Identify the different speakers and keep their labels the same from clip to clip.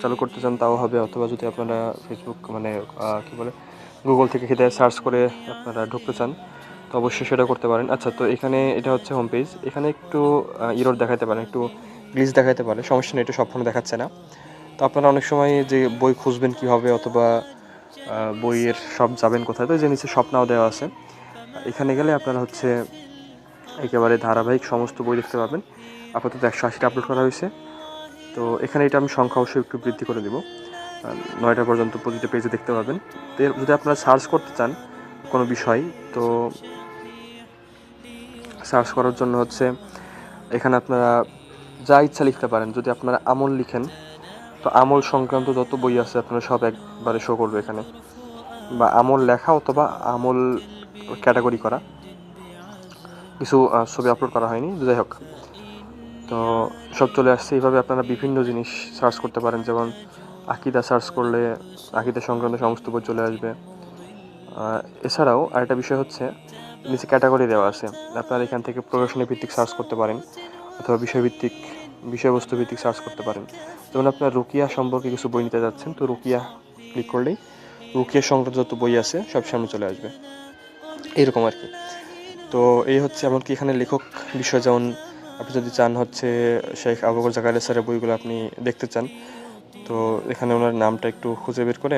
Speaker 1: চালু করতে চান, তাও হবে। অথবা যদি আপনারা ফেসবুক মানে কি বলে গুগল থেকে খেতে সার্চ করে আপনারা ঢুকতে চান, তো অবশ্যই সেটা করতে পারেন। আচ্ছা তো এখানে এটা হচ্ছে হোম পেজ এখানে একটু ইরোর দেখাতে পারেন একটু গ্লিচ দেখাতে পারে। সমস্যা নেই, একটু সব দেখাচ্ছে না। তো আপনারা অনেক সময় যে বই খুঁজবেন কীভাবে অথবা বইয়ের সব যাবেন কোথায়, তো যে নিচে স্বপ্নাও দেওয়া আছে। এখানে গেলে আপনারা হচ্ছে একেবারে ধারাবাহিক সমস্ত বই দেখতে পাবেন। আপাতত একশো আশিটা আপলোড করা হয়েছে। তো এখানে এটা আমি সংখ্যা অবশ্যই একটু বৃদ্ধি করে দেবো। নয়টা পর্যন্ত প্রতিটা পেজে দেখতে পাবেন। তো যদি আপনারা সার্চ করতে চান কোনো বিষয়, তো সার্চ করার জন্য হচ্ছে এখানে আপনারা যা ইচ্ছা লিখতে পারেন। যদি আপনারা আমল লিখেন, তো আমল সংক্রান্ত যত বই আছে আপনারা সব একবারে শো করবে এখানে। বা আমল লেখা অথবা আমল ক্যাটাগরি করা। কিছু ছবি আপলোড করা হয়নি। যাই হোক তো সব চলে আসছে। এইভাবে আপনারা বিভিন্ন জিনিস সার্চ করতে পারেন, যেমন আকিদা সার্চ করলে আকিদা সংক্রান্ত সমস্ত বই চলে আসবে। এছাড়াও আরেকটা বিষয় হচ্ছে, নিচে ক্যাটাগরি দেওয়া আছে। আপনারা এখান থেকে প্রকাশনী ভিত্তিক সার্চ করতে পারেন, অথবা বিষয়ভিত্তিক, বিষয়বস্তু ভিত্তিক সার্চ করতে পারেন। যেমন আপনার রুকিয়া সম্পর্কে কিছু বই নিতে যাচ্ছেন, তো রুকিয়া ক্লিক করলেই রুকিয়া সংক্রান্ত যত বই আছে, সব সামনে চলে আসবে। এইরকম আর কি। তো এই হচ্ছে এমনকি এখানে লেখক বিষয়, যেমন আপনি যদি চান হচ্ছে শেখ আবু বকর জাকারিয়া স্যারের বইগুলো আপনি দেখতে চান, তো এখানে ওনার নামটা একটু খুঁজে বের করে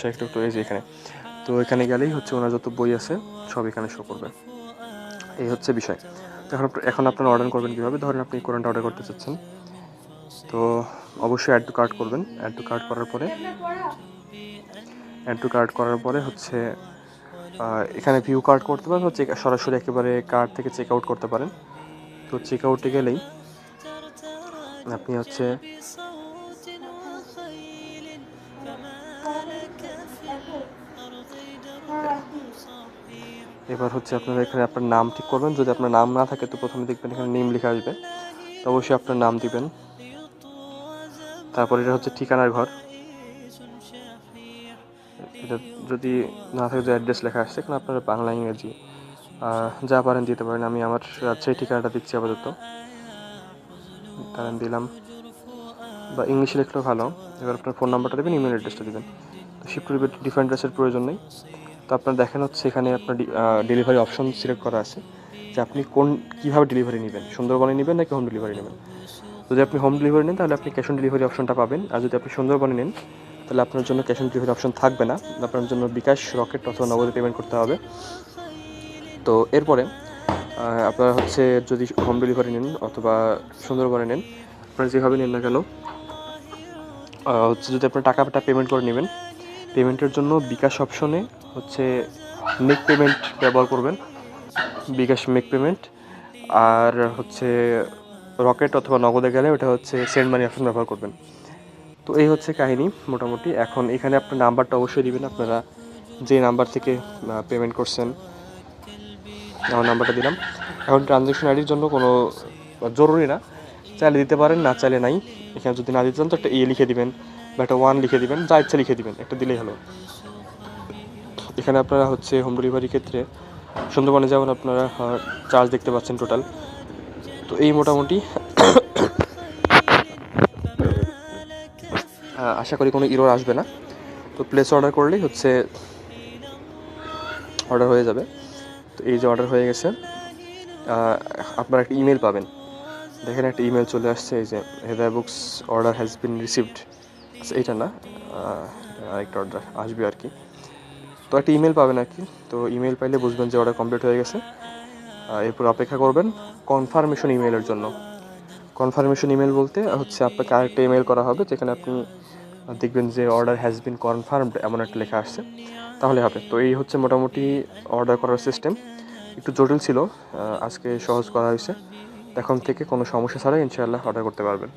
Speaker 1: শেখ ডক্টর এই যে এখানে। তো এখানে গেলেই হচ্ছে ওনার যত বই আছে সব এখানে শো করবে। এই হচ্ছে বিষয়। এখন এখন আপনারা অর্ডার করবেন কীভাবে? ধরেন আপনি কোরআনটা অর্ডার করতে চাচ্ছেন। তো অবশ্যই অ্যাড টু কার্ট করবেন। অ্যাড টু কার্ট করার পরে অ্যাড টু কার্ট করার পরে হচ্ছে এখানে ভিউ কার্ড করতে পারেন, হচ্ছে সরাসরি একেবারে কার্ড থেকে চেক আউট করতে পারেন। তো চেক আউটে গেলেই আপনি হচ্ছে এবার হচ্ছে আপনারা এখানে আপনার নাম ঠিক করবেন। যদি আপনার নাম না থাকে, তো প্রথমে দেখবেন এখানে নেম লেখা আসবে। তো অবশ্যই আপনার নাম দিবেন। তারপর এটা হচ্ছে ঠিকানার ঘর। এটা যদি না থাকে যে অ্যাড্রেস লেখা আসছে এখানে আপনারা বাংলা, ইংরেজি যা পারেন দিতে পারেন। আমি আমার রাজশাহী ঠিকানাটা দিচ্ছি আপাতত। কারণ দিলাম। বা ইংলিশে লিখলেও ভালো। এবার আপনার ফোন নাম্বারটা দেবেন ইমেল অ্যাড্রেসটা দেবেন। তো শিফট ডিফারেন্ট অ্যাড্রেসের প্রয়োজন নেই। তো আপনার দেখেন হচ্ছে এখানে আপনার ডেলিভারি অপশন সিলেক্ট করা আছে। যে আপনি কোন, কীভাবে ডেলিভারি নেবেন? সুন্দরবনে নেবেন নাকি হোম ডেলিভারি নেবেন? যদি আপনি হোম ডেলিভারি নেন, তাহলে আপনি ক্যাশ অন ডেলিভারি অপশনটা পাবেন। আর যদি আপনি সুন্দরবনে নেন তাহলে আপনার জন্য ক্যাশ অন ডেলিভারি অপশন থাকবে না। আপনার জন্য বিকাশ রকেট অথবা নগদে পেমেন্ট করতে হবে। তো এরপরে আপনারা হচ্ছে যদি হোম ডেলিভারি নেন অথবা সুন্দরবনে নেন, আপনারা যেভাবে নেন না কেন হচ্ছে যদি আপনার টাকাটা পেমেন্ট করে নেবেন পেমেন্টের জন্য বিকাশ অপশনে হচ্ছে মেক পেমেন্ট ব্যবহার করবেন। বিকাশ মেক পেমেন্ট আর হচ্ছে রকেট অথবা নগদে গেলে ওটা হচ্ছে সেন্ড মানি অপশন ব্যবহার করবেন। তো এই হচ্ছে কাহিনী মোটামুটি। এখন এখানে আপনার নাম্বারটা অবশ্যই দিবেন, আপনারা যে নাম্বার থেকে পেমেন্ট করছেন, আমার নাম্বারটা দিলাম। এখন ট্রানজ্যাকশন আইডির জন্য কোনো জরুরি না। চাইলে দিতে পারেন, না চাইলে নাই। এখানে যদি না দিতে চান, তো একটা এ লিখে দিবেন বা একটা ওয়ান লিখে দিবেন, যা ইচ্ছা লিখে দিবেন, একটা দিলেই হলো। এখানে আপনারা হচ্ছে হোম ডেলিভারির ক্ষেত্রে সুন্দরবনে যেমন আপনারা চার্জ দেখতে পাচ্ছেন টোটাল তো এই মোটামুটি আশা করি কোনো ইরোর আসবে না। তো প্লেস অর্ডার করলেই হচ্ছে অর্ডার হয়ে যাবে। তো এই যে অর্ডার হয়ে গেছে আপনারা একটা ইমেল পাবেন। দেখেন একটা ইমেল চলে আসছে, এই যে হেদায় books order has been received আচ্ছা এটা না আরেকটা অর্ডার আসবে আর কি। তো একটা ইমেল পাবেন আর কি। তো ইমেল পাইলে বুঝবেন যে অর্ডার কমপ্লিট হয়ে গেছে। এরপর অপেক্ষা করবেন কনফার্মেশন ইমেলের জন্য। কনফার্মেশন ইমেল বলতে হচ্ছে আপনাকে আরেকটা ইমেল করা হবে, যেখানে আপনি দেখবেন যে অর্ডার হ্যাজ বিন কনফার্মড এমন একটা লেখা আসছে। তাহলে হবে। তো এই হচ্ছে মোটামুটি অর্ডার করার সিস্টেম একটু জটিল ছিল আজকে সহজ করা হয়েছে। এখন থেকে কোনো সমস্যা ছাড়াই ইনশাআল্লাহ অর্ডার করতে পারবেন।